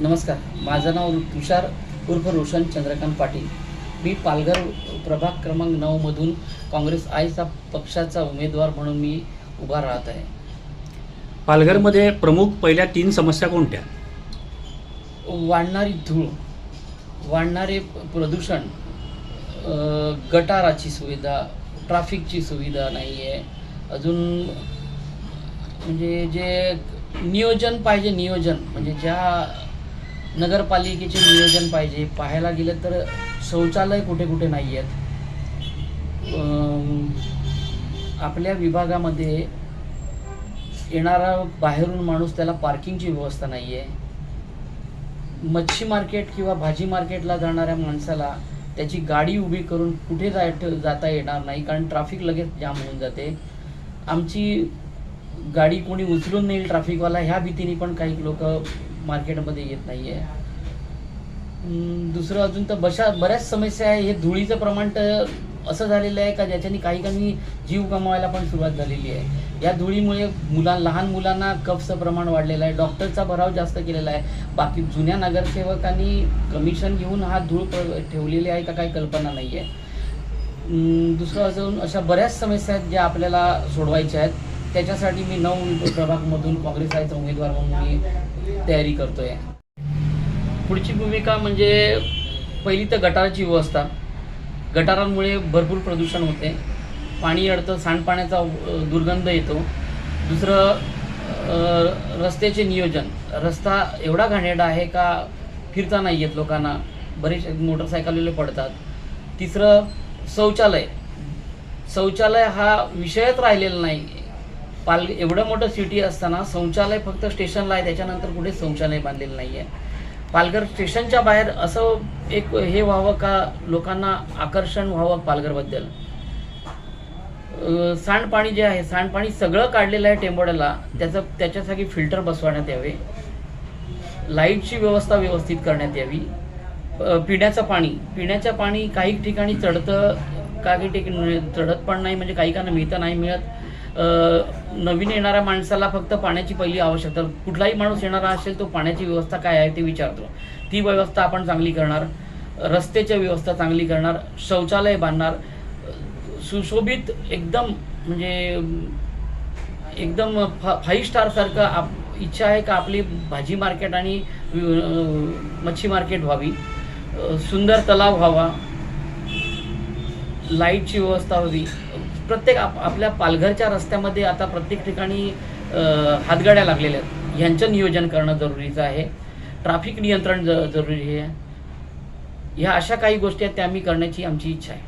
नमस्कार. माझं नाव तुषार उर्फ रोशन चंद्रकांत पाटील. मी पालघर प्रभाग क्रमांक नऊमधून काँग्रेस आयचा पक्षाचा उमेदवार म्हणून मी उभा राहत आहे. पालघरमध्ये प्रमुख पहिल्या तीन समस्या कोणत्या? वाढणारी धूळ वाढणारे प्रदूषण गटाराची सुविधा ट्राफिकची सुविधा नाही आहे अजून म्हणजे जे नियोजन पाहिजे नियोजन म्हणजे ज्या नगरपालिकेचे नियोजन पाहिजे. पाहायला गेलं तर शौचालय कुठे कुठे नाही आहेत. आपल्या विभागामध्ये येणारा बाहेरून माणूस त्याला पार्किंगची व्यवस्था नाही आहे मच्छी मार्केट किंवा भाजी मार्केटला जाणाऱ्या माणसाला त्याची गाडी उभी करून कुठे जाय जाता येणार नाही कारण ट्रॅफिक लगेच जाम होऊन जाते. आमची गाडी कोणी उचलून नेईल ट्रॅफिकवाला ह्या भीतीने पण काही लोक मार्केटमध्ये येत नाही आहे दुसरं अजून तर बशा बऱ्याच समस्या आहे. हे धुळीचं प्रमाण तर असं झालेलं आहे का ज्याच्याने काही काही जीव गमावायला पण सुरुवात झालेली आहे. या धुळीमुळे मुला लहान मुलांना कफचं प्रमाण वाढलेलं आहे. डॉक्टरचा भराव जास्त केलेला आहे. बाकी जुन्या नगरसेवकांनी कमिशन घेऊन हा धूळ ठेवलेली आहे का काही कल्पना नाही आहे दुसरं अजून अशा बऱ्याच समस्या आहेत ज्या आपल्याला सोडवायच्या आहेत. त्याच्यासाठी मी नऊ प्रभागमधून काँग्रेस आयचा उमेदवार म्हणून मी तयारी करतोय. पुढची भूमिका म्हणजे पहिली तर गटाराची व्यवस्था गटारांमुळे भरपूर प्रदूषण होते. पाणी अडतं सांडपाण्याचा दुर्गंध येतो. दुसरं रस्त्याचे नियोजन. रस्ता एवढा घाणेरडा आहे का फिरता नाही येत लोकांना. बरेच मोटरसायकलीले पडतात. तिसरं शौचालय. शौचालय हा विषयच राहिलेला नाही. पाल एवढं मोठं सिटी असताना शौचालय फक्त स्टेशनला आहे. त्याच्यानंतर कुठे शौचालय बांधलेलं नाही आहे पालघर स्टेशनच्या बाहेर असं एक हे व्हावं का? लोकांना आकर्षण व्हावं पालघरबद्दल? सांडपाणी जे आहे सांडपाणी सगळं काढलेलं आहे टेंबोड्याला. त्याचं त्याच्यासाठी फिल्टर बसवण्यात यावे. लाईटची व्यवस्था व्यवस्थित करण्यात यावी. पिण्याचं पाणी. पिण्याचं पाणी काही ठिकाणी चढतं काही ठिकाणी चढत पण नाही म्हणजे काही काना मिळतं नाही मिळत. नवीन येणाऱ्या माणसाला फक्त पाण्याची पहिली आवश्यकता. कुठलाही माणूस येणारा असेल तो पाण्याची व्यवस्था काय आहे ते विचारतो. ती व्यवस्था आपण चांगली करणार. रस्त्याची व्यवस्था चांगली करणार. शौचालय बांधणार. सुशोभित एकदम म्हणजे एकदम फाईव्ह स्टारसारखं आप इच्छा आहे का आपली भाजी मार्केट आणि मच्छी मार्केट व्हावी. सुंदर तलाव व्हावा. लाईटची व्यवस्था हवी प्रत्येक आप आपल्या पालघरच्या रस्त्यामध्ये आता प्रत्येक ठिकाणी हातगाड्या लागलेल्या आहेत. ह्यांचं नियोजन करणं जरुरीचं आहे. ट्रॅफिक नियंत्रण ज जरुरी आहे. ह्या अशा काही गोष्टी आहेत त्या आम्ही करण्याची आमची इच्छा आहे.